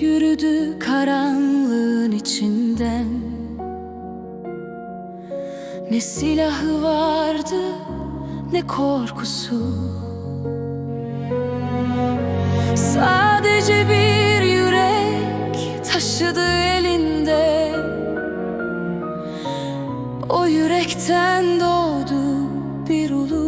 yürüdü karanlığın içinden. Ne silahı vardı ne korkusu. Sadece bir yürek taşıdı elinde. O yürekten doğdu bir ulus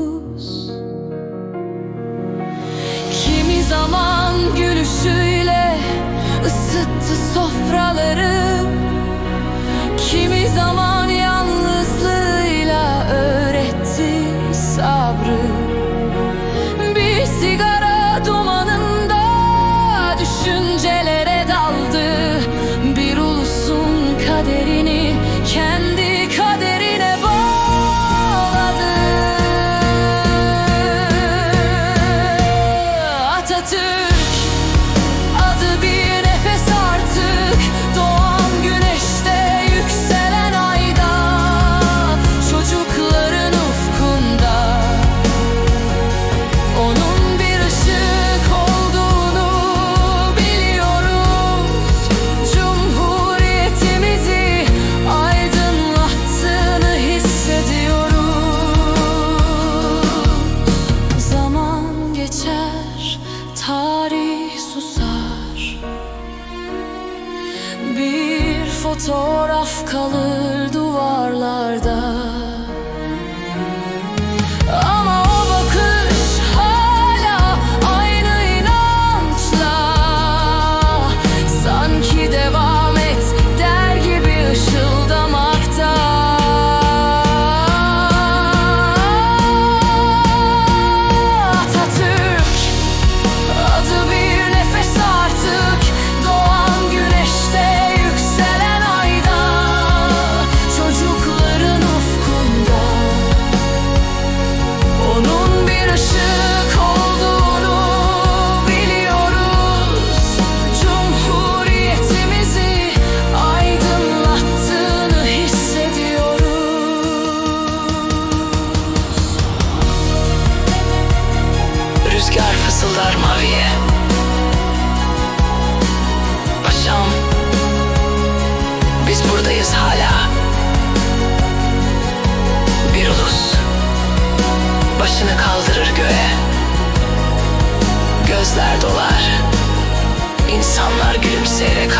fotoğraf kalır Fısıldar maviye. Paşam Biz buradayız hala. Bir ulus Başını kaldırır göğe. Gözler dolar İnsanlar gülümseyerek